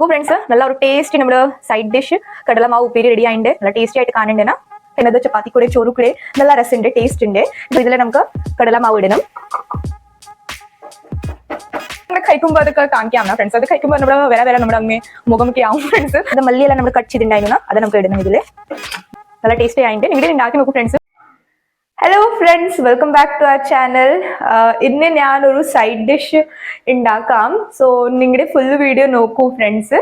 നോക്കൂ ഫ്രണ്ട്സ് നല്ല ഒരു ടേസ്റ്റ് നമ്മുടെ സൈഡ് ഡിഷ് കടലമാവ് ഉപ്പേരി റെഡി ആയിട്ട് നല്ല ടേസ്റ്റി ആയിട്ട് കാണണ്ടേനാ പിന്നെ ചപ്പാത്തി കൂടെ ചോറ് കൂടെ നല്ല രസമുണ്ട് ടേസ്റ്റ് ഉണ്ട് ഇതിൽ നമുക്ക് കടലമാവ് ഇടണം. കഴിക്കുമ്പോൾ അതൊക്കെ കാണിക്കാം ഫ്രണ്ട്സ് അത് കഴിക്കുമ്പോൾ നമ്മുടെ വരെ വരെ നമ്മുടെ അങ്ങ് മുഖമൊക്കെ ആവും ഫ്രണ്ട്സ് അത് മല്ലിയെല്ലാം നമ്മൾ കട്ട് ചെയ്തിട്ടുണ്ടായിരുന്നു അത് നമുക്ക് ഇടണം ഇതിൽ. നല്ല ടേസ്റ്റി ആയിട്ട് നിങ്ങൾ ഉണ്ടാക്കി നോക്കും friends hello friends welcome back to our channel ഇന്ന് ഞാൻ ഒരു സൈഡ് ഡിഷ് ഉണ്ടാക്കാം സോ നിങ്ങളുടെ ഫുൾ വീഡിയോ നോക്കൂ ഫ്രണ്ട്സ്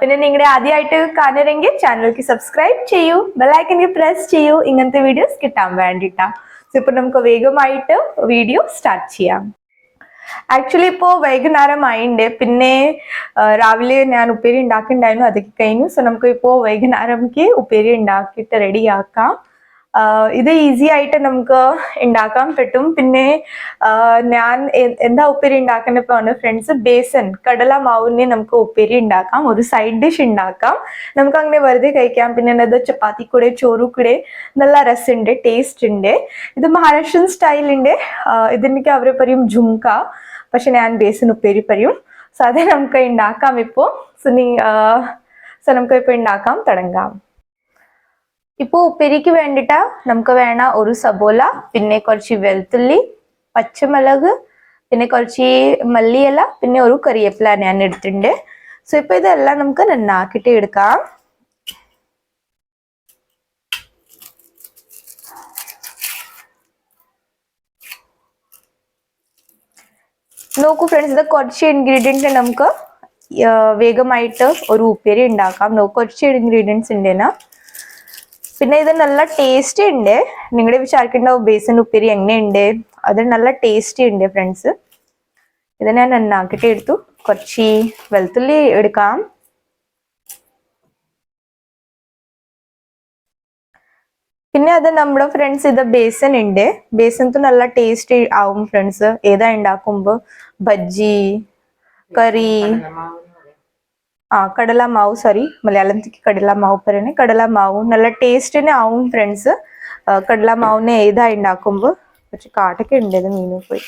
പിന്നെ നിങ്ങളുടെ ആദ്യമായിട്ട് കാണരെങ്കിൽ ചാനലിലേക്ക് സബ്സ്ക്രൈബ് ചെയ്യൂ ബെല്ലൈക്കനിൽ പ്രസ് ചെയ്യൂ. ഇങ്ങനത്തെ വീഡിയോസ് കിട്ടാൻ വേണ്ടിയിട്ടാണ് സോ ഇപ്പൊ നമുക്ക് വേഗമായിട്ട് വീഡിയോ സ്റ്റാർട്ട് ചെയ്യാം. ആക്ച്വലി ഇപ്പോൾ വൈകുന്നേരമായിണ്ട്. പിന്നെ ആ, രാവിലെ ഞാൻ ഉപ്പേരി ഉണ്ടാക്കിണ്ടായിരുന്നു അതൊക്കെ കഴിഞ്ഞു. സോ നമുക്ക് ഇപ്പോൾ വൈകുന്നേരംക്ക് ഉപ്പേരി ഉണ്ടാക്കിയിട്ട് റെഡി ആക്കാം. ആ, ഇത് ഈസി ആയിട്ട് നമുക്ക് ഉണ്ടാക്കാൻ പറ്റും പിന്നെ ഞാൻ എന്താ ഉപ്പേരി ഉണ്ടാക്കുന്നപ്പോഴാണ് ഫ്രണ്ട്സ് ബേസൻ കടല മാവിനെ നമുക്ക് ഉപ്പേരി ഉണ്ടാക്കാം ഒരു സൈഡ് ഡിഷ് ഉണ്ടാക്കാം നമുക്ക് അങ്ങനെ വെറുതെ കഴിക്കാം. പിന്നെ അത് ചപ്പാത്തി കൂടെ ചോറു കൂടെ നല്ല രസമുണ്ട് ടേസ്റ്റ് ഉണ്ട് ഇത് മഹാരാഷ്ട്രൻ സ്റ്റൈലുണ്ട് ഇതിനൊക്കെ അവർ പറയും ജുംക. പക്ഷെ ഞാൻ ബേസൻ ഉപ്പേരി പറയും. സോ അത് നമുക്ക് ഉണ്ടാക്കാം ഇപ്പോൾ സോ നീ സോ നമുക്ക് ഇപ്പോൾ ഉണ്ടാക്കാം തുടങ്ങാം. ഇപ്പോൾ ഉപ്പേരിക്ക് വേണ്ടിയിട്ട് നമുക്ക് വേണ ഒരു സബോല പിന്നെ കുറച്ച് വെളുത്തുള്ളി പച്ചമുളക് പിന്നെ കുറച്ച് മല്ലിയില പിന്നെ ഒരു കറിവേപ്പില ഞാൻ എടുത്തിട്ടുണ്ട്. സോ ഇപ്പൊ ഇതെല്ലാം നമുക്ക് നന്നാക്കിട്ട് എടുക്കാം. നോക്കൂ ഫ്രണ്ട്സ് ഇത് കുറച്ച് ഇൻഗ്രീഡിയന്റ് നമുക്ക് വേഗമായിട്ട് ഒരു ഉപ്പേരി ഉണ്ടാക്കാം. നോക്കൂ കുറച്ച് ഇൻഗ്രീഡിയൻസ് ഉണ്ട് പിന്നെ ഇത് നല്ല ടേസ്റ്റി ഉണ്ട്. നിങ്ങളുടെ വിചാരിക്കുന്നുണ്ടാവും ബേസൻ ഉപ്പേരി എങ്ങനെയുണ്ട്? അത് നല്ല ടേസ്റ്റി ഉണ്ട് ഫ്രണ്ട്സ് ഇത് ഞാൻ നന്നാക്കിയിട്ട് എടുത്തു. കുറച്ച് വെളുത്തുള്ളി എടുക്കാം. പിന്നെ അത് നമ്മുടെ ഫ്രണ്ട്സ് ഇത് ബേസൻ ഉണ്ട്. ബേസൻ നല്ല ടേസ്റ്റ് ആവും ഫ്രണ്ട്സ് ഏതാ ഉണ്ടാക്കുമ്പോ? ബജ്ജി കറി. കടല മാവ് സോറി മാവ് പറയണേ. കടല മാവ് നല്ല ടേസ്റ്റിന് ആവും ഫ്രണ്ട്സ് കടല മാവിനെ ഏതാ ഉണ്ടാക്കുമ്പോൾ കുറച്ച് കാട്ടൊക്കെ ഉണ്ട് ഇത് മീനിൽ പോയി.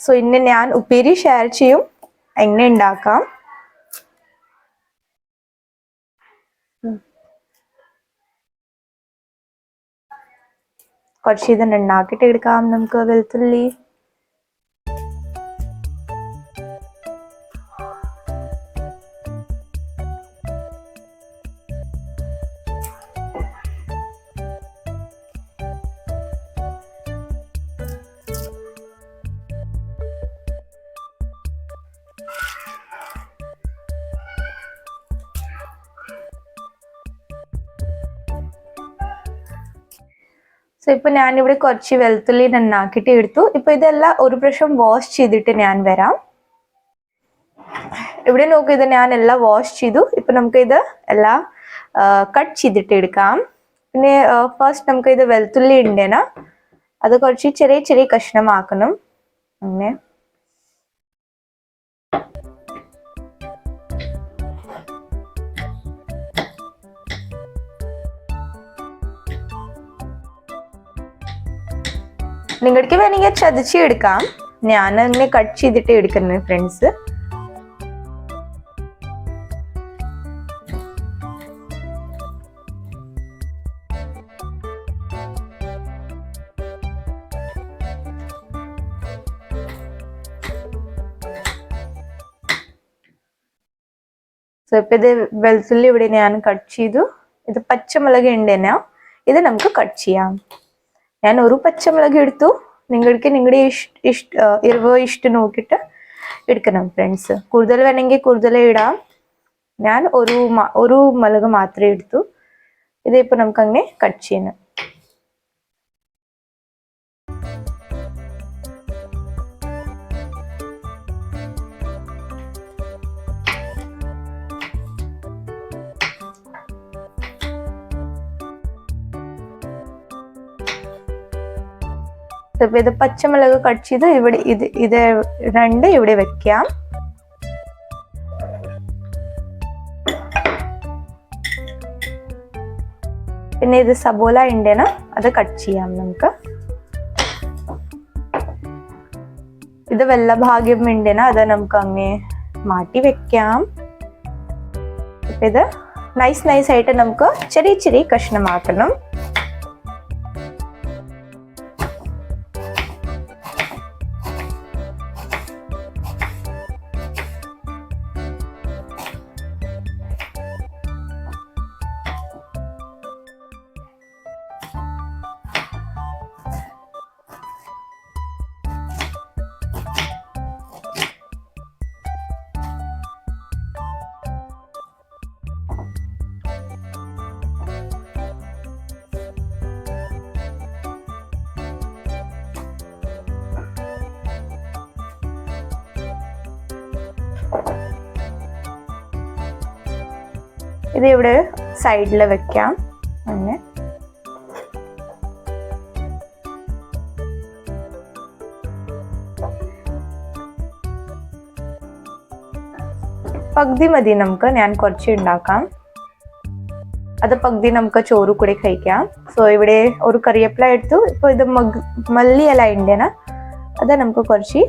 സോ ഇന്ന് ഞാൻ ഉപ്പേരി ഷെയർ ചെയ്യും. എങ്ങനെ ഉണ്ടാക്കാം കുറച്ച് ഇതെണ്ണ ഉണ്ടാക്കിയിട്ട് എടുക്കാം നമുക്ക് വെളുത്തുള്ളി. സോ ഇപ്പൊ ഞാൻ ഇവിടെ കുറച്ച് വെളുത്തുള്ളി നന്നാക്കിയിട്ട് എടുത്തു. ഇപ്പൊ ഇതെല്ലാം ഒരു പ്രാവശ്യം വാഷ് ചെയ്തിട്ട് ഞാൻ വരാം. ഇവിടെ നോക്കി ഇത് ഞാൻ എല്ലാം വാഷ് ചെയ്തു. ഇപ്പൊ നമുക്ക് ഇത് എല്ലാം കട്ട് ചെയ്തിട്ട് എടുക്കാം. പിന്നെ ഫസ്റ്റ് നമുക്ക് ഇത് വെളുത്തുള്ളി ഉണ്ടേനാ അത് കുറച്ച് ചെറിയ ചെറിയ കഷ്ണമാക്കണം. അങ്ങനെ. നിങ്ങൾക്ക് വേണമെങ്കിൽ ചതച്ച് എടുക്കാം. ഞാൻ അങ്ങനെ കട്ട് ചെയ്തിട്ട് എടുക്കുന്നത് ഫ്രണ്ട്സ് സോ ഇപ്പൊ ഇത് വെളുത്തുള്ളി ഇവിടെ ഞാൻ കട്ട് ചെയ്തു. ഇത് പച്ചമുളക് ഉണ്ടേനാ ഇത് നമുക്ക് കട്ട് ചെയ്യാം. ഞാൻ ഒരു പച്ചമുളക് എടുത്തു. നിങ്ങൾക്ക് നിങ്ങളുടെ ഇഷ്ട ഇഷ്ട എരിവ് ഇഷ്ടം നോക്കിയിട്ട് എടുക്കണം ഫ്രണ്ട്സ് കൂടുതൽ വേണമെങ്കിൽ കൂടുതൽ ഇടാം. ഞാൻ ഒരു ഒരു മുളക് മാത്രമേ എടുത്തു. ഇതിപ്പോൾ നമുക്ക് അങ്ങനെ കട്ട് ചെയ്യണം. ഇപ്പൊ ഇത് പച്ചമുളക് കട്ട് ചെയ്ത് ഇവിടെ ഇത് ഇത് രണ്ട് ഇവിടെ വെക്കാം. പിന്നെ ഇത് സബോല ഉണ്ടേന അത് കട്ട് ചെയ്യാം നമുക്ക്. ഇത് വെള്ളഭാഗ്യം ഉണ്ടേന അത് നമുക്ക് അങ്ങേ മാറ്റി വെക്കാം. ഇത് നൈസ് നൈസ് ആയിട്ട് നമുക്ക് ചെറിയ ചെറിയ കഷ്ണമാക്കണം. ഇത് ഇവിടെ സൈഡിൽ വെക്കാം. അങ്ങനെ. പകുതി മതി നമുക്ക് ഞാൻ കുറച്ച് ഉണ്ടാക്കാം. അത് പകുതി നമുക്ക് ചോറ് കൂടി കഴിക്കാം. സോ ഇവിടെ ഒരു കറിവേപ്പില എടുത്തു. ഇപ്പൊ ഇത് മഗ് മല്ലിയില ഉണ്ടേന അത് നമുക്ക് കുറച്ച്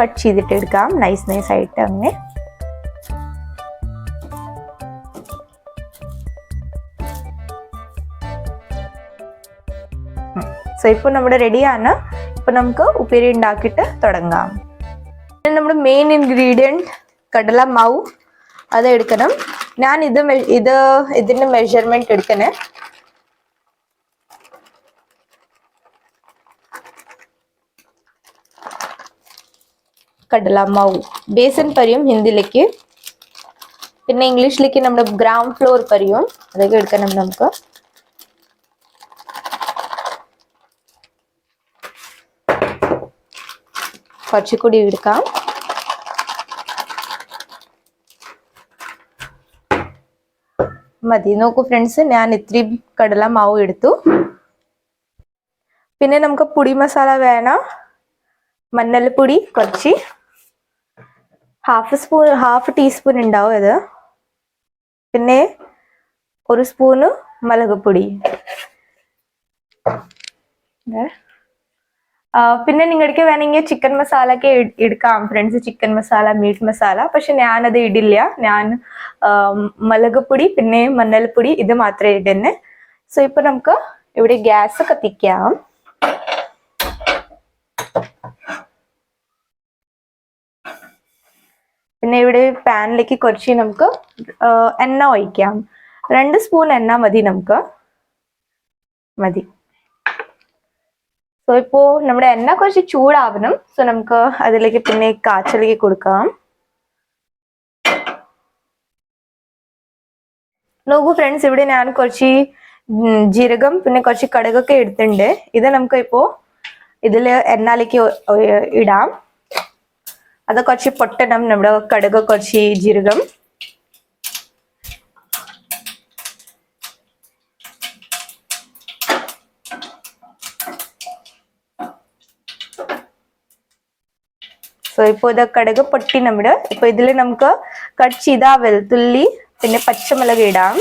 കട്ട് ചെയ്തിട്ട് എടുക്കാം. നൈസ് നൈസ് ആയിട്ട് അങ്ങനെ. സോ ഇപ്പോൾ നമ്മുടെ റെഡിയാണ് ഇപ്പൊ നമുക്ക് ഉപ്പേരി ഉണ്ടാക്കിയിട്ട് തുടങ്ങാം. പിന്നെ നമ്മുടെ മെയിൻ ഇൻഗ്രീഡിയന്റ് കടല മാവ്. അത് എടുക്കണം. ഞാൻ ഇത് ഇത് ഇതിന്റെ മെഷർമെന്റ് എടുക്കണേ. കടല മാവ്. ബേസൻ പരിയും ഹിന്ദിയിലേക്ക്. പിന്നെ ഇംഗ്ലീഷിലേക്ക് നമ്മുടെ ഗ്രാം ഫ്ലോർ പരിയും. അതൊക്കെ എടുക്കണം നമുക്ക്. കുറച്ചുകൂടി എടുക്കാം. മതി. നോക്കൂ ഫ്രണ്ട്സ് ഞാൻ ഇത്രയും കടല മാവ് എടുത്തു. പിന്നെ നമുക്ക് പുടി മസാല വേണം. മഞ്ഞൾപ്പൊടി കുറച്ച്. ഹാഫ് സ്പൂൺ ഹാഫ് ടീസ്പൂൺ ഉണ്ടാവും ഇത്. പിന്നെ ഒരു സ്പൂണ് മുളകുപൊടി ഏ? പിന്നെ നിങ്ങൾക്ക് വേണമെങ്കിൽ ചിക്കൻ മസാല ഒക്കെ എടുക്കാം. Friends chicken masala meat masala പക്ഷെ ഞാനത് ഇടില്ല. ഞാൻ മുളകുപൊടി പിന്നെ മഞ്ഞൾപ്പൊടി ഇത് മാത്രമേ ഇടുന്നെ. സോ ഇപ്പൊ നമുക്ക് ഇവിടെ ഗ്യാസ് കത്തിക്കാം പിന്നെ ഇവിടെ പാനിലേക്ക് കുറച്ച് നമുക്ക് എണ്ണ ഒഴിക്കാം. രണ്ട് സ്പൂൺ എണ്ണ മതി നമുക്ക്. മതി. സോ ഇപ്പോ നമ്മുടെ എണ്ണ കുറച്ച് ചൂടാവണം. സോ നമുക്ക് അതിലേക്ക് പിന്നെ കാച്ചിലേക്ക് കൊടുക്കാം. നോക്കൂ ഫ്രണ്ട്സ് ഇവിടെ ഞാൻ കുറച്ച് ജീരകം പിന്നെ കുറച്ച് കടുകൊക്കെ എടുത്തിട്ടുണ്ട്. ഇത് നമുക്ക് ഇപ്പോ ഇതിൽ എണ്ണയിലേക്ക് ഇടാം. അത് കുറച്ച് പൊട്ടണം. നമ്മുടെ കടുക് കുറച്ച് ജീരകം. സോ ഇപ്പോൾ ഇത് കടുക് പൊട്ടി നമ്മുടെ ഇപ്പൊ ഇതിൽ നമുക്ക് കട്ട് ചെയ്ത വെളുത്തുള്ളി പിന്നെ പച്ചമുളക് ഇടാം.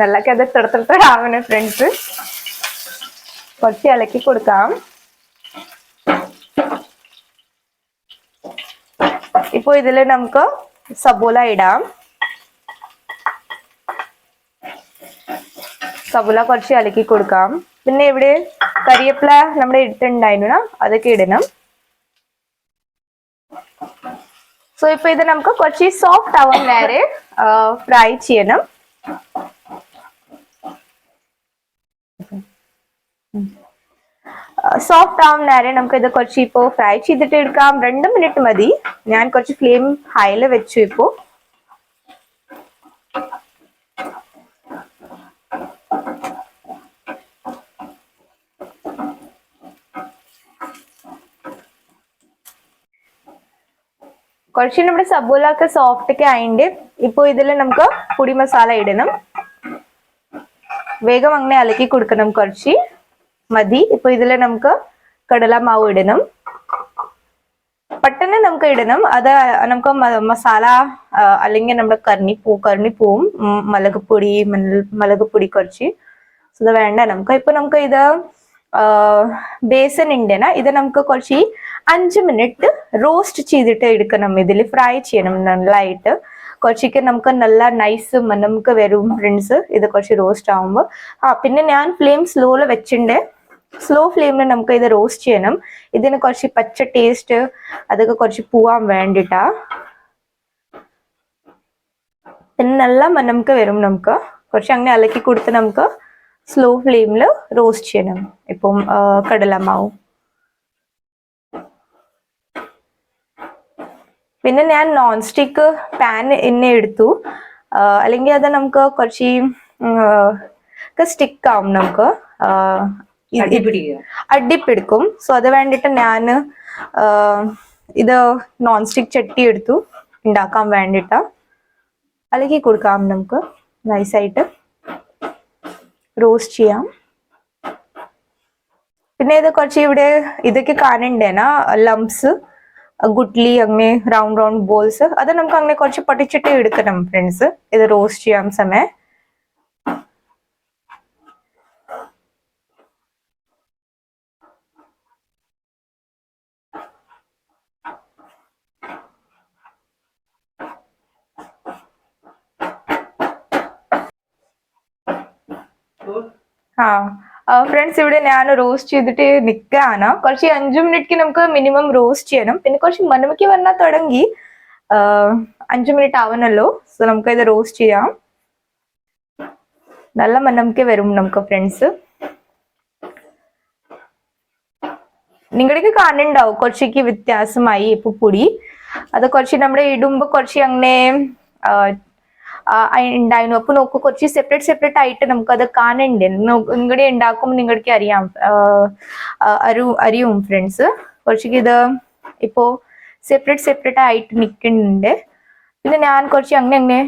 നല്ല കഥ തൊടത്തൊടാവണ ഫ്രണ്ട്സ് കുറച്ച് ഇളക്കി കൊടുക്കാം. ഇപ്പൊ ഇതിൽ നമുക്ക് സബോല ഇടാം. സബോല കുറച്ച് ഇളക്കി കൊടുക്കാം പിന്നെ ഇവിടെ കരിയപ്പില നമ്മുടെ ഇട്ടുണ്ടായിരുന്നു അതൊക്കെ ഇടണം സോ ഇപ്പൊ ഇത് നമുക്ക് കുറച്ച് സോഫ്റ്റ് ആവാൻ നേരെ ഫ്രൈ ചെയ്യണം സോഫ്റ്റ് ആവും നേരെ നമുക്ക് ഇത് കുറച്ച് ഇപ്പോ ഫ്രൈ ചെയ്തിട്ട് എടുക്കാം രണ്ട് മിനിറ്റ് മതി ഞാൻ കുറച്ച് ഫ്ലെയിം ഹൈയിൽ വെച്ചു ഇപ്പോ കുറച്ച് നമ്മുടെ സബോല ഒക്കെ സോഫ്റ്റ് ഒക്കെ ആയിട്ട് ഇപ്പൊ ഇതിൽ നമുക്ക് പൊടി മസാല ഇടണം. വേഗം അങ്ങനെ അലക്കി കൊടുക്കണം കുറച്ച്. മതി. ഇപ്പൊ ഇതിൽ നമുക്ക് കടല മാവ് ഇടണം. പെട്ടെന്ന് നമുക്ക് ഇടണം. അത് നമുക്ക് മസാല അല്ലെങ്കിൽ നമ്മുടെ കറിണിപ്പൂ കറിണിപ്പൂവും ഉം, മുളകുപൊടി മുളകുപൊടി കുറച്ച്. ഇത് വേണ്ട. നമുക്ക് ഇപ്പൊ നമുക്ക് ഇത് ബേസൻ ഉണ്ടേന ഇത് നമുക്ക് കുറച്ച് അഞ്ച് മിനിറ്റ് റോസ്റ്റ് ചെയ്തിട്ട് എടുക്കണം. ഇതിൽ ഫ്രൈ ചെയ്യണം നല്ലതായിട്ട് കുറച്ചൊക്കെ നമുക്ക് നല്ല നൈസ് നമുക്ക് വരും ഫ്രണ്ട്സ് ഇത് കുറച്ച് റോസ്റ്റ് ആവുമ്പോൾ ആ പിന്നെ ഞാൻ ഫ്ലെയിം സ്ലോയിൽ വെച്ചിട്ടുണ്ട് സ്ലോ ഫ്ലെയിമിൽ നമുക്ക് ഇത് റോസ്റ്റ് ചെയ്യണം. ഇതിന് കുറച്ച് പച്ച ടേസ്റ്റ് അതൊക്കെ കുറച്ച് പോവാൻ വേണ്ടിട്ടാ. പിന്നെ നല്ല നമുക്ക് വരും നമുക്ക്. കുറച്ച് അങ്ങനെ അലക്കി കൊടുത്ത് നമുക്ക് സ്ലോ ഫ്ലെയിമിൽ റോസ്റ്റ് ചെയ്യണം. ഇപ്പം കടലമാവ്. പിന്നെ ഞാൻ നോൺ സ്റ്റിക്ക് പാൻ എന്നെ എടുത്തു അല്ലെങ്കിൽ അത് നമുക്ക് കുറച്ച് സ്റ്റിക്ക് ആവും നമുക്ക്. അടിപ്പിടിക്കും. സോ അത് വേണ്ടിയിട്ട് ഞാൻ ഇത് നോൺ സ്റ്റിക്ക് ചട്ടി എടുത്തു. ഉണ്ടാക്കാൻ വേണ്ടിയിട്ട് അലക്കി കൊടുക്കാം നമുക്ക്. നൈസായിട്ട് റോസ്റ്റ് ചെയ്യാം. പിന്നെ ഇത് കുറച്ച് ഇവിടെ ഇതൊക്കെ കാണണ്ടേന ലംസ് ഗുഡ്ലി അങ്ങനെ റൗണ്ട് റൗണ്ട് ബോൾസ് അത് നമുക്ക് അങ്ങനെ കുറച്ച് പൊട്ടിച്ചിട്ട് എടുക്കണം ഫ്രണ്ട്സ് ഇത് റോസ്റ്റ് ചെയ്യാൻ സമയം. ആ ഫ്രണ്ട്സ് ഇവിടെ ഞാൻ റോസ്റ്റ് ചെയ്തിട്ട് നിൽക്കാണ് കുറച്ച് അഞ്ചു മിനിറ്റ് നമുക്ക് മിനിമം റോസ്റ്റ് ചെയ്യണം പിന്നെ കുറച്ച് മനമുക്കി വന്നാൽ തുടങ്ങി അഞ്ചു മിനിറ്റ് ആവണല്ലോ. സോ നമുക്ക് ഇത് റോസ്റ്റ് ചെയ്യാം. നല്ല മനമുക്കി വരും നമുക്ക് ഫ്രണ്ട്സ് നിങ്ങളുടെയൊക്കെ കാണുന്നുണ്ടാവും കുറച്ചേക്ക് വ്യത്യാസമായി ഇപ്പൊ പൊടി. അത് കുറച്ച് നമ്മുടെ ഇടുമ്പോ കുറച്ച് അങ്ങനെ ഉണ്ടായിരുന്നു അപ്പൊ നോക്കൂ കുറച്ച് സെപ്പറേറ്റ് സെപ്പറേറ്റ് ആയിട്ട് നമുക്ക് അത് കാണണ്ടേ നിങ്ങളുടെ ഉണ്ടാക്കുമ്പോൾ നിങ്ങൾക്ക് അറിയാം. അറിയും ഫ്രണ്ട്സ് കുറച്ച് ഇത് ഇപ്പോ സെപ്പറേറ്റ് സെപ്പറേറ്റ് ആയിട്ട് നിൽക്കുന്നുണ്ട് പിന്നെ ഞാൻ കുറച്ച് അങ്ങനെ അങ്ങനെ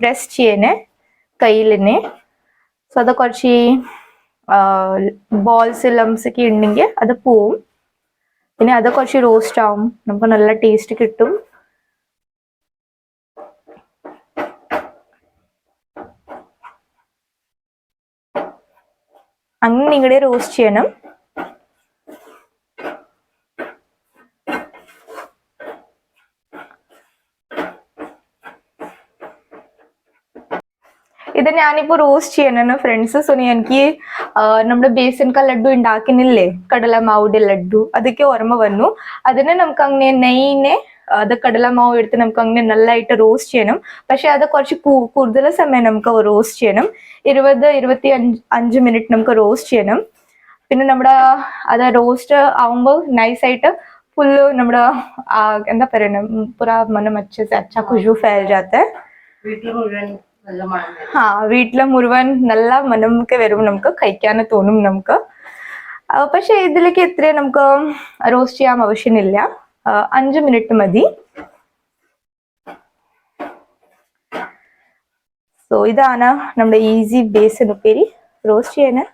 പ്രസ് ചെയ്യണേ കയ്യിലിനെ. സോ അത് കുറച്ച് ബോൾസ് ലംസ് ഒക്കെ ഉണ്ടെങ്കിൽ അത് പോവും. പിന്നെ അത് കുറച്ച് റോസ്റ്റ് ആവും. നമുക്ക് നല്ല ടേസ്റ്റ് കിട്ടും. അങ്ങനെ നിങ്ങളുടെ റോസ്റ്റ് ചെയ്യണം. ഇത് ഞാനിപ്പോ റോസ്റ്റ് ചെയ്യണ ഫ്രണ്ട്സ് സോ എനിക്ക് നമ്മുടെ ബേസൻ ലഡ്ഡു ലഡു ഉണ്ടാക്കുന്നില്ലേ കടലമാവുടെ ലഡു അതൊക്കെ ഓർമ്മ വന്നു. അതിനെ നമുക്ക് അങ്ങനെ നെയ്യിനെ അത് കടലമാവ് എടുത്ത് നമുക്ക് അങ്ങനെ നല്ലതായിട്ട് റോസ്റ്റ് ചെയ്യണം. പക്ഷെ അത് കുറച്ച് കൂടുതൽ സമയം നമുക്ക് റോസ്റ്റ് ചെയ്യണം. ഇരുപത് ഇരുപത്തി അഞ്ച് അഞ്ച് മിനിറ്റ് നമുക്ക് റോസ്റ്റ് ചെയ്യണം. പിന്നെ നമ്മുടെ അത് റോസ്റ്റ് ആവുമ്പോൾ നൈസായിട്ട് ഫുള്ള് നമ്മുടെ എന്താ പറയുന്നത് പുറ മനം അച്ഛ അച്ഛാ ഖുഷു ഫയൽ ജാത്ത. ആ വീട്ടിലെ മുഴുവൻ നല്ല മനമൊക്കെ വരും നമുക്ക് കഴിക്കാൻ തോന്നും നമുക്ക്. പക്ഷെ ഇതിലേക്ക് ഇത്രയും നമുക്ക് റോസ്റ്റ് ചെയ്യാൻ ആവശ്യമില്ല. അഞ്ച് മിനിറ്റ് മതി. സോ ഇതാണ് നമ്മുടെ ഈസി ബേസിന് ഉപ്പേരി. റോസ്റ്റ് ചെയ്യാന്.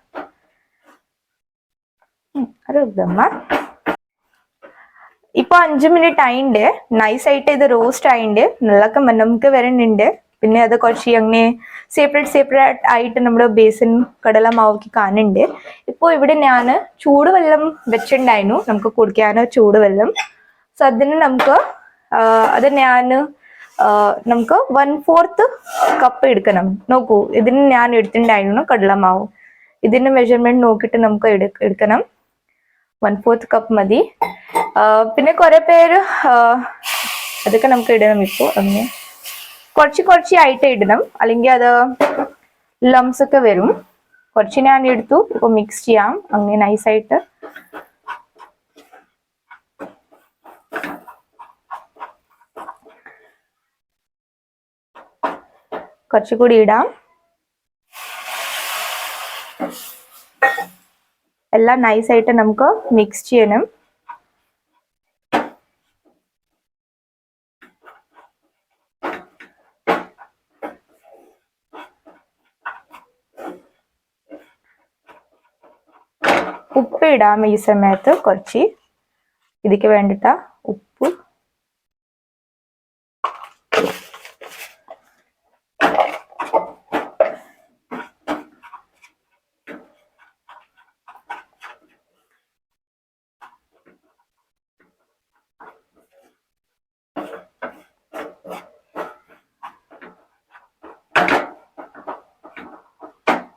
ഇപ്പൊ അഞ്ചു മിനിറ്റ് ആയിണ്ട്. നൈസ് ആയിട്ട് ഇത് റോസ്റ്റ് ആയിണ്ട്. നല്ലൊക്കെ നമുക്ക് വരണുണ്ട്. പിന്നെ അത് കുറച്ച് അങ്ങനെ സെപ്പറേറ്റ് സെപ്പറേറ്റ് ആയിട്ട് നമ്മുടെ ബേസിൻ കടല മാവൊക്കെ കാണുന്നുണ്ട് ഇപ്പോൾ ഇവിടെ ഞാൻ ചൂടുവെള്ളം വെച്ചിട്ടുണ്ടായിരുന്നു നമുക്ക് കുടിക്കാൻ ചൂടുവെള്ളം. സോ അതിന് നമുക്ക് അത് ഞാൻ നമുക്ക് വൺ ഫോർത്ത് കപ്പ് എടുക്കണം. നോക്കൂ ഇതിന് ഞാൻ എടുത്തിട്ടുണ്ടായിരുന്നു കടലമാവ്. ഇതിന്റെ മെഷർമെന്റ് നോക്കിയിട്ട് നമുക്ക് എടു- എടുക്കണം. വൺ ഫോർത്ത് കപ്പ് മതി പിന്നെ കുറെ പേര് അതൊക്കെ നമുക്ക് ഇടണം ഇപ്പോ. അങ്ങനെ. കുറച്ച് കുറച്ച് ആയിട്ട് ഇടണം. അല്ലെങ്കിൽ അത് ലംസ് ഒക്കെ വരും. കുറച്ച് ഞാൻ എടുത്തു. ഇപ്പൊ മിക്സ് ചെയ്യാം. അങ്ങനെ നൈസായിട്ട് കുറച്ചുകൂടി ഇടാം. എല്ലാം നൈസായിട്ട് നമുക്ക് മിക്സ് ചെയ്യണം. ഉപ്പ് ഇടാം ഈ സമയത്ത് കുറച്ച്. ഇതിക്ക് വേണ്ടിട്ട ഉപ്പ്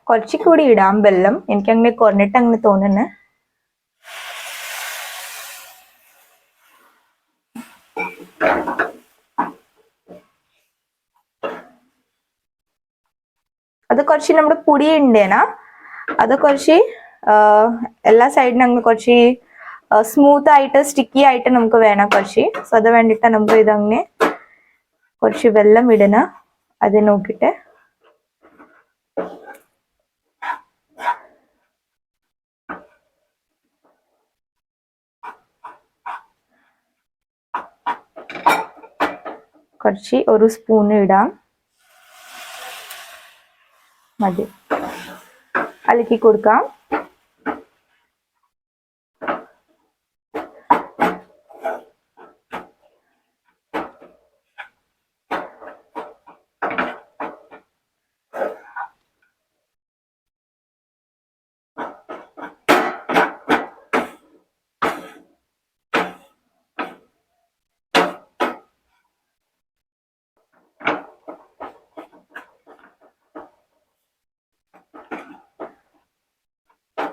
കുറച്ചുകൂടി ഇടാം വെള്ളം. എനിക്ക് അങ്ങനെ കുറഞ്ഞിട്ട് അങ്ങനെ തോന്നുന്നു. അത് കുറച്ച് നമ്മുടെ പൊടി ഉണ്ടേനാ അത് കുറച്ച് എല്ലാ സൈഡിനും അങ്ങ് കുറച്ച് സ്മൂത്ത് ആയിട്ട് സ്റ്റിക്കി ആയിട്ട് നമുക്ക് വേണം കുറച്ച്. സോ അത് വേണ്ടിയിട്ട് നമുക്ക് ഇതങ്ങനെ കുറച്ച് വെള്ളം ഇടണ. അത് നോക്കിയിട്ട് കുറച്ച് ഒരു സ്പൂൺ ഇടാം. മതി. അലക്കി കൊടുക്കാം.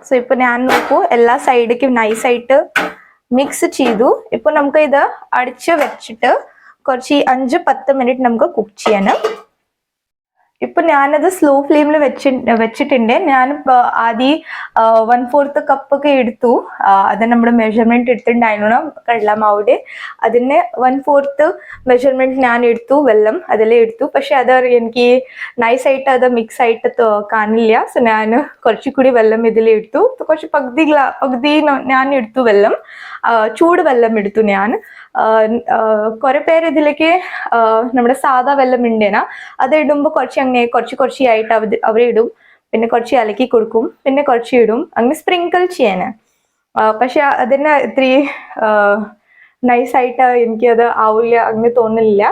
സോ ഇപ്പൊ ഞാൻ നോക്കൂ എല്ലാ സൈഡിലേക്കും നൈസായിട്ട് മിക്സ് ചെയ്തു. ഇപ്പൊ നമുക്ക് ഇത് അടിച്ച് വെച്ചിട്ട് കുറച്ച് അഞ്ച് പത്ത് മിനിറ്റ് നമുക്ക് കുക്ക് ചെയ്യാനും ഞാനത് സ്ലോ ഫ്ലെയിമിൽ വെച്ച് വെച്ചിട്ടുണ്ട്. ഞാൻ ആദ്യം വൺ ഫോർത്ത് കപ്പൊക്കെ എടുത്തു. അത് നമ്മുടെ മെഷർമെന്റ് എടുത്തിട്ടുണ്ടായിരുന്നു. കടലമാവിടെ അതിന് വൺ ഫോർത്ത് മെഷർമെന്റ് ഞാൻ എടുത്തു വെള്ളം അതെല്ലാം എടുത്തു. പക്ഷെ അത് എനിക്ക് നൈസായിട്ട് അത് മിക്സ് ആയിട്ട് കാണില്ല. സോ ഞാൻ കുറച്ചുകൂടി വെള്ളം ഇതിൽ എടുത്തു. കുറച്ച് പകുതി പകുതി ഞാൻ എടുത്തു വെള്ളം. ചൂട് വെള്ളം എടുത്തു ഞാൻ. കുറെ പേര് ഇതിലേക്ക് നമ്മുടെ സാധാ വെള്ളം ഉണ്ടേന അത് ഇടുമ്പോൾ കുറച്ച് അങ്ങനെ കുറച്ച് കുറച്ചായിട്ട് അവർ അവരിടും. പിന്നെ കുറച്ച് അലക്കി കൊടുക്കും. പിന്നെ കുറച്ച് ഇടും. അങ്ങനെ സ്പ്രിങ്കിൾ ചെയ്യാന്. പക്ഷെ അതിന് ഇത്തിരി നൈസായിട്ട് എനിക്കത് ആവില്ല അങ്ങനെ തോന്നില്ല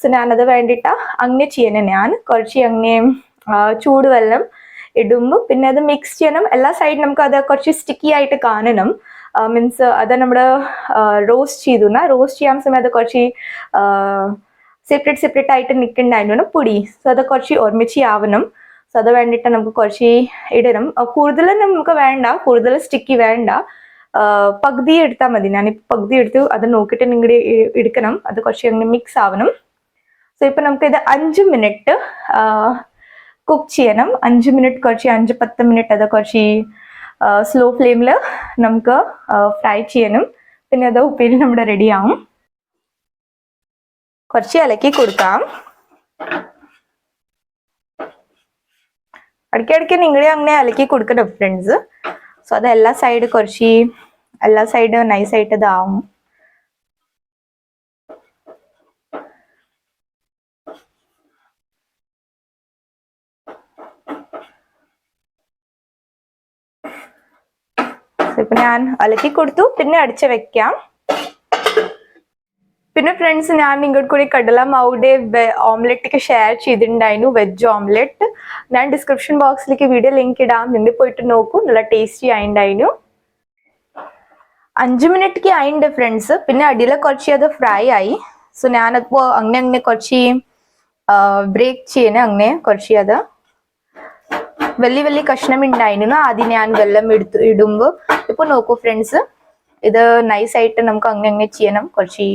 സോ ഞാനത് വേണ്ടിയിട്ട് അങ്ങനെ ചെയ്യണം. ഞാൻ കുറച്ച് അങ്ങനെ ചൂടുവെള്ളം ഇടുമ്പോൾ പിന്നെ അത് മിക്സ് ചെയ്യണം. എല്ലാ സൈഡും നമുക്ക് അത് കുറച്ച് സ്റ്റിക്കി ആയിട്ട് കാണണം. മീൻസ് അത് നമ്മൾ റോസ്റ്റ് ചെയ്തു റോസ്റ്റ് ചെയ്യാൻ സമയത്ത് കുറച്ച് സെപ്പറേറ്റ് സെപ്പറേറ്റ് ആയിട്ട് നിൽക്കണ്ടായിരുന്നു പൊടി. സോ അത് കുറച്ച് ഒരുമിച്ച് ആവണം. സോ അത് വേണ്ടിയിട്ട് നമുക്ക് കുറച്ച് ഇടണം. കൂടുതൽ നമുക്ക് വേണ്ട. കൂടുതൽ സ്റ്റിക്കി വേണ്ട. പകുതി എടുത്താൽ മതി. ഞാനിപ്പോൾ പകുതി എടുത്തു. അത് നോക്കിയിട്ട് നിങ്ങൾ എടുക്കണം. അത് കുറച്ച് അങ്ങനെ മിക്സ് ആവണം. സോ ഇപ്പൊ നമുക്ക് ഇത് അഞ്ച് മിനിറ്റ് കുക്ക് ചെയ്യണം. അഞ്ച് മിനിറ്റ് കുറച്ച് അഞ്ച് പത്ത് മിനിറ്റ് അത് കുറച്ച് സ്ലോ ഫ്ലെയിമിൽ നമുക്ക് ഫ്രൈ ചെയ്യാനും പിന്നെ അത് ഉപ്പേരി നമ്മുടെ റെഡിയാവും കുറച്ച് ഇലക്കി കൊടുക്കാം. ഇടയ്ക്കിടയ്ക്ക് നിങ്ങളെ അങ്ങനെ ഇലക്കി കൊടുക്കണം ഫ്രണ്ട്സ് സോ അത് എല്ലാ സൈഡ് കുറച്ച് എല്ലാ സൈഡ് നൈസായിട്ട് ഇതാവും ഇപ്പൊ ഞാൻ അലക്കി കൊടുത്തു. പിന്നെ അടിച്ച് വെക്കാം. പിന്നെ ഫ്രണ്ട്സ് ഞാൻ നിങ്ങൾക്ക് കൂടി കടല മാവുടെ ഓംലെറ്റ് ഒക്കെ ഷെയർ ചെയ്തിട്ടുണ്ടായിരുന്നു വെജ് ഓംലെറ്റ് ഞാൻ ഡിസ്ക്രിപ്ഷൻ ബോക്സിലേക്ക് വീഡിയോ ലിങ്ക് ഇടാം. നിങ്ങൾ പോയിട്ട് നോക്കൂ. നല്ല ടേസ്റ്റി ആയിണ്ടായിരുന്നു അഞ്ച് മിനിറ്റ് ആയിണ്ട് ഫ്രണ്ട്സ് പിന്നെ അടിയിൽ കുറച്ച് അത് ഫ്രൈ ആയി. സോ ഞാനപ്പോ അങ്ങനെ അങ്ങനെ കുറച്ച് ബ്രേക്ക് ചെയ്യണേ അങ്ങനെ കുറച്ച് അത്. വലിയ വലിയ കഷ്ണം ഉണ്ടായിരുന്നു ആദ്യം ഞാൻ വെള്ളം എടുത്ത് ഇടുമ്പോൾ ഇപ്പൊ നോക്കൂ ഫ്രണ്ട്സ് ഇത് നൈസ് ആയിട്ട് നമുക്ക് അങ്ങനെ ചെയ്യണം. കുറച്ച്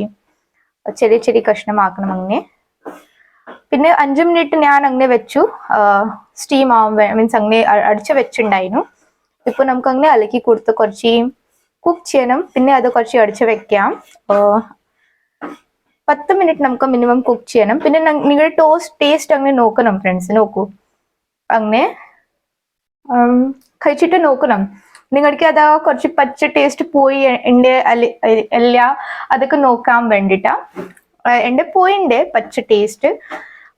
ചെറിയ ചെറിയ കഷ്ണമാക്കണം അങ്ങനെ പിന്നെ അഞ്ച് മിനിറ്റ് ഞാൻ അങ്ങനെ വെച്ചു. സ്റ്റീം ആവാൻ മീൻസ് അങ്ങനെ അടിച്ചു വെച്ചിട്ടുണ്ടായിരുന്നു ഇപ്പൊ നമുക്ക് അങ്ങനെ അലക്കി കൊടുത്ത് കുറച്ച് കുക്ക് ചെയ്യണം. പിന്നെ അത് കുറച്ച് അടിച്ച് വെക്കാം. പത്ത് മിനിറ്റ് നമുക്ക് മിനിമം കുക്ക് ചെയ്യണം. പിന്നെ നിങ്ങളുടെ ടോസ്റ്റ് ടേസ്റ്റ് അങ്ങനെ നോക്കണം ഫ്രണ്ട്സ് നോക്കൂ. അങ്ങനെ കഴിച്ചിട്ട് നോക്കണം. നിങ്ങൾക്ക് അത് കുറച്ച് പച്ച ടേസ്റ്റ് പോയി ഉണ്ട് അല്ല അതൊക്കെ നോക്കാൻ വേണ്ടിട്ടാ. എന്റെ പോയിണ്ട് പച്ച ടേസ്റ്റ്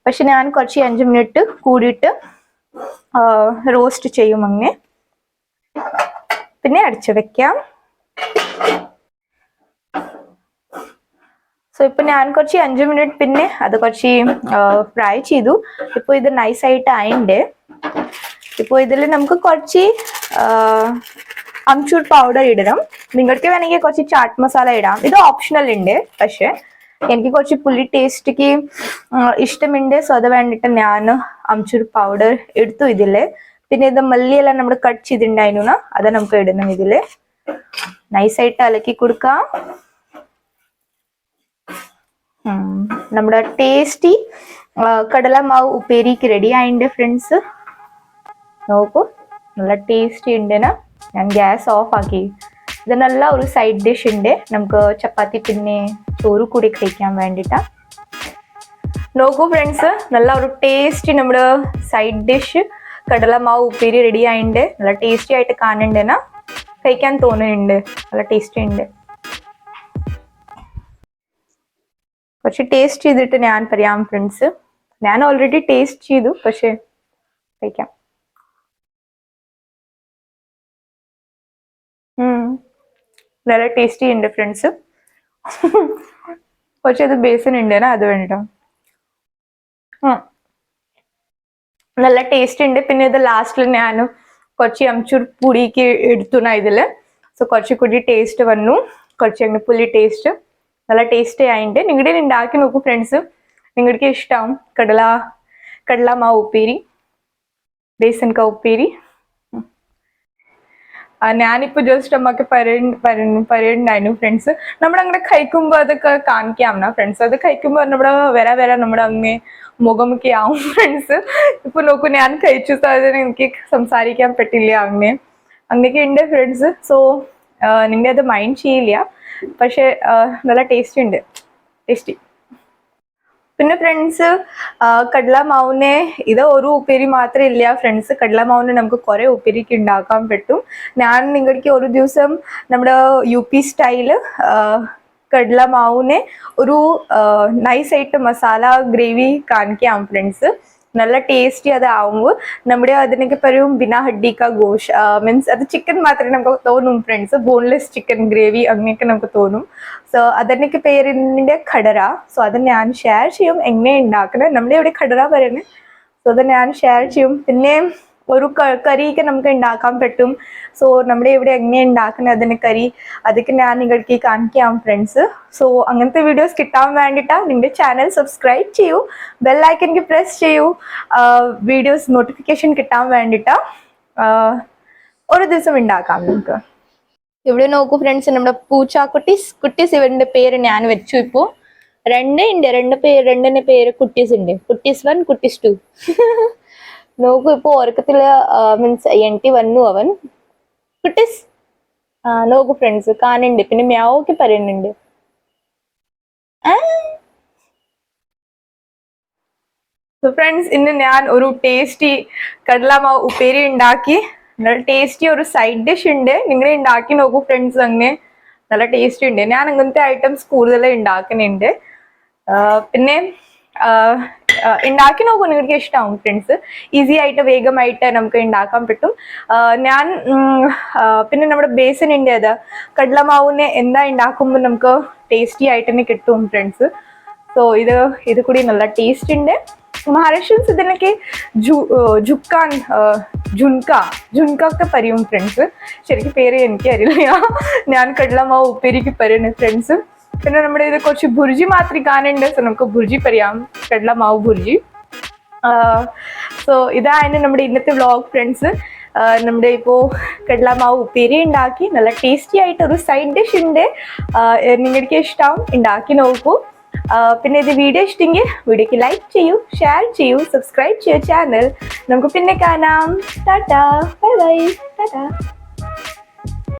പക്ഷെ ഞാൻ കുറച്ച് അഞ്ച് മിനിറ്റ് കൂടിയിട്ട് റോസ്റ്റ് ചെയ്യും അങ്ങനെ പിന്നെ അടിച്ചു വെക്കാം. സോ ഇപ്പൊ ഞാൻ കുറച്ച് അഞ്ച് മിനിറ്റ് പിന്നെ അത് കുറച്ച് ഫ്രൈ ചെയ്തു. ഇപ്പൊ ഇത് നൈസായിട്ട് ആയിണ്ട്. ഇപ്പൊ ഇതിൽ നമുക്ക് കുറച്ച് അംചൂർ പൗഡർ ഇടണം. നിങ്ങൾക്ക് വേണമെങ്കിൽ കുറച്ച് ചാട്ട് മസാല ഇടാം. ഇത് ഓപ്ഷണൽ ഉണ്ട് പക്ഷെ എനിക്ക് കുറച്ച് പുളി ടേസ്റ്റിക്ക് ഇഷ്ടമുണ്ട്. സോ അത് വേണ്ടിയിട്ട് ഞാൻ അംചൂർ പൗഡർ എടുത്തു ഇതിൽ. പിന്നെ ഇത് മല്ലിയെല്ലാം നമ്മൾ കട്ട് ചെയ്തിട്ടുണ്ടായിരുന്നു അത് നമുക്ക് ഇടണം ഇതിൽ. നൈസായിട്ട് അലക്കി കൊടുക്കാം. നമ്മുടെ ടേസ്റ്റി കടല മാവ് ഉപ്പേരിക്ക് റെഡി ആയിട്ടുണ്ട് ഫ്രണ്ട്സ് നോക്കൂ. നല്ല ടേസ്റ്റി ഉണ്ട് ഞാൻ ഗ്യാസ് ഓഫ് ആക്കി. ഇത് നല്ല ഒരു സൈഡ് ഡിഷ് ഉണ്ട്. നമുക്ക് ചപ്പാത്തി പിന്നെ ചോറ് കൂടി കഴിക്കാൻ വേണ്ടിട്ടാ. നോക്കൂ ഫ്രണ്ട്സ് നല്ല ഒരു ടേസ്റ്റി നമ്മുടെ സൈഡ് ഡിഷ് കടല മാവ് ഉപ്പേരി റെഡി ആയിട്ടുണ്ട് നല്ല ടേസ്റ്റി ആയിട്ട് കാണുന്നുണ്ട് കഴിക്കാൻ തോന്നുന്നുണ്ട്. നല്ല ടേസ്റ്റി ഉണ്ട്. കുറച്ച് ടേസ്റ്റ് ചെയ്തിട്ട് ഞാൻ പറയാം ഫ്രണ്ട്സ് ഞാൻ ഓൾറെഡി ടേസ്റ്റ് ചെയ്തു. പക്ഷേ കഴിക്കാം. നല്ല ടേസ്റ്റി ഉണ്ട് ഫ്രണ്ട്സ് പക്ഷെ അത് ബേസൻ ഉണ്ട് അത് വേണ്ട നല്ല ടേസ്റ്റ് ഉണ്ട് പിന്നെ ഇത് ലാസ്റ്റിൽ ഞാൻ കുറച്ച് അംചൂർ പൊടിക്ക് എടുത്തുന ഇതിൽ. സോ കുറച്ച് കൂടി ടേസ്റ്റ് വന്നു. കുറച്ച് പുള്ളി ടേസ്റ്റ് നല്ല ടേസ്റ്റി ആയിട്ട് നിങ്ങളുടെ ഉണ്ടാക്കി നോക്കൂ ഫ്രണ്ട്സ് നിങ്ങൾക്ക് ഇഷ്ടം കടല കടല മാവ് ഉപ്പേരി ബേസൻ കാ ഉപ്പേരി. ഞാനിപ്പോ ജസ്റ്റ് അമ്മയ്ക്ക് പരേണ്ടായിരുന്നു ഫ്രണ്ട്സ് നമ്മളങ്ങനെ കഴിക്കുമ്പോ അതൊക്കെ കാണിക്കാം ഫ്രണ്ട്സ് അത് കഴിക്കുമ്പോ നമ്മുടെ വരാ വരാ നമ്മുടെ അങ്ങ് മുഖമൊക്കെ ആവും ഫ്രണ്ട്സ് ഇപ്പൊ നോക്കൂ ഞാൻ കഴിച്ചു സാധനം എനിക്ക് സംസാരിക്കാൻ പറ്റില്ല അങ്ങനെ അങ്ങനെയൊക്കെ ഉണ്ട് ഫ്രണ്ട്സ് സോ നിങ്ങളുടെ അത് മൈൻഡ് ചെയ്യില്ല. പക്ഷെ നല്ല ടേസ്റ്റ് ഉണ്ട്. ടേസ്റ്റി പിന്നെ ഫ്രണ്ട്സ് കടല മാവിനെ ഇത് ഒരു ഉപ്പേരി മാത്രമേ ഇല്ല. ഫ്രണ്ട്സ് കടല മാവിനെ നമുക്ക് കുറെ ഉപ്പേരിക്ക് ഉണ്ടാക്കാൻ പറ്റും. ഞാൻ നിങ്ങൾക്ക് ഒരു ദിവസം നമ്മുടെ യു പി സ്റ്റൈൽ കടല മാവിനെ ഒരു നൈസായിട്ട് മസാല ഗ്രേവി കാണിക്കാം ഫ്രണ്ട്സ് നല്ല ടേസ്റ്റി അതാവുമ്പോൾ നമ്മുടെ അതിനൊക്കെ പറയും ബിനാ ഹഡ്ഡി ഗോഷ് മീൻസ് അത് ചിക്കൻ മാത്രമേ നമുക്ക് തോന്നും ഫ്രണ്ട്സ് ബോൺലെസ് ചിക്കൻ ഗ്രേവി അങ്ങനെയൊക്കെ നമുക്ക് തോന്നും. സോ അതിനൊക്കെ പേരിന്റെ ഖടറ സോ അത് ഞാൻ ഷെയർ ചെയ്യും എങ്ങനെ ഉണ്ടാക്കണേ. നമ്മുടെ ഇവിടെ ഖടറ പറയുന്നത് സോ അത് ഞാൻ ഷെയർ ചെയ്യും. പിന്നെ ഒരു കറി കറിയൊക്കെ നമുക്ക് ഉണ്ടാക്കാൻ പറ്റും. സോ നമ്മുടെ ഇവിടെ എങ്ങനെ ഉണ്ടാക്കുന്നത് അതിന് കറി അതൊക്കെ ഞാൻ നിങ്ങൾക്ക് കാണിക്കാം ഫ്രണ്ട്സ് സോ അങ്ങനത്തെ വീഡിയോസ് കിട്ടാൻ വേണ്ടിയിട്ടാണ് നിന്റെ ചാനൽ സബ്സ്ക്രൈബ് ചെയ്യൂ. ബെല്ലൈക്കൻക്ക് പ്രസ് ചെയ്യൂ. വീഡിയോസ് നോട്ടിഫിക്കേഷൻ കിട്ടാൻ വേണ്ടിയിട്ടാ ഒരു ദിവസം ഉണ്ടാക്കാം നമുക്ക്. ഇവിടെ നോക്കൂ ഫ്രണ്ട്സ് നമ്മുടെ പൂച്ച കുട്ടീസ് കുട്ടീസ് ഇവരുടെ പേര് ഞാൻ വെച്ചു ഇപ്പോൾ രണ്ട് ഉണ്ട് രണ്ട് പേര് രണ്ടിന്റെ പേര് കുട്ടീസ് ഉണ്ട് കുട്ടീസ് വൺ കുട്ടീസ് ടു. നോക്കൂ ഇപ്പൊ ഉറക്കത്തിൽ മീൻസ് എന്റി വന്നു അവൻ. കുട്ടീസ് നോക്കൂ ഫ്രണ്ട്സ് കാണുന്നുണ്ട്. പിന്നെ മ്യാവൊക്കെ പറയുന്നുണ്ട്. ഫ്രണ്ട്സ് ഇന്ന് ഞാൻ ഒരു ടേസ്റ്റി കടലമാവ് ഉപ്പേരി ഉണ്ടാക്കി. നല്ല ടേസ്റ്റി ഒരു സൈഡ് ഡിഷ് ഉണ്ട്. നിങ്ങൾ ഉണ്ടാക്കി നോക്കൂ ഫ്രണ്ട്സ് അങ്ങനെ നല്ല ടേസ്റ്റി ഉണ്ട്. ഞാൻ അങ്ങനത്തെ ഐറ്റംസ് കൂടുതൽ ഉണ്ടാക്കുന്നുണ്ട്. പിന്നെ ഉണ്ടാക്കി നോക്കൂ. നിങ്ങൾക്ക് ഇഷ്ടമാവും ഫ്രണ്ട്സ് ഈസി ആയിട്ട് വേഗമായിട്ട് നമുക്ക് ഉണ്ടാക്കാൻ പറ്റും. ഞാൻ പിന്നെ നമ്മുടെ ബേസൻ അത് കടലമാവിനെ എന്താ ഉണ്ടാക്കുമ്പോൾ നമുക്ക് ടേസ്റ്റി ആയിട്ട് തന്നെ കിട്ടും ഫ്രണ്ട്സ് സോ ഇത് ഇത് കൂടി നല്ല ടേസ്റ്റ് ഉണ്ട്. മഹാരാഷ്ട്രൻസ് ഇതിനൊക്കെ ജു- ജുക്കാൻ ജുൻക ജുൻക ഒക്കെ പറയും ഫ്രണ്ട്സ് ശരിക്കും പേര് എനിക്ക് അറിയില്ല ഞാൻ കടലമാവ് ഉപ്പേരിക്ക് പറയുന്നു ഫ്രണ്ട്സ് പിന്നെ നമ്മുടെ ഇത് കുറച്ച് ബുർജി മാത്രം കാണുന്നുണ്ട് സോ നമുക്ക് ബുർജി പറയാം. കടലമാവ് ബുർജി. സോ ഇതാണ് നമ്മുടെ ഇന്നത്തെ വ്ളോഗ് ഫ്രണ്ട്സ് നമ്മുടെ ഇപ്പോൾ കടലമാവ് ഉപ്പേരി ഉണ്ടാക്കി. നല്ല ടേസ്റ്റി ആയിട്ട് ഒരു സൈഡ് ഡിഷ് ഉണ്ട് നിങ്ങൾക്ക് ഇഷ്ടം. ഉണ്ടാക്കി നോക്കൂ. പിന്നെ ഇത് വീഡിയോ ഇഷ്ടമെങ്കിൽ വീഡിയോക്ക് ലൈക്ക് ചെയ്യൂ ഷെയർ ചെയ്യൂ സബ്സ്ക്രൈബ് ചെയ്യൂ ചാനൽ നമുക്ക് പിന്നെ കാണാം. ടാറ്റാ. Bye bye tata.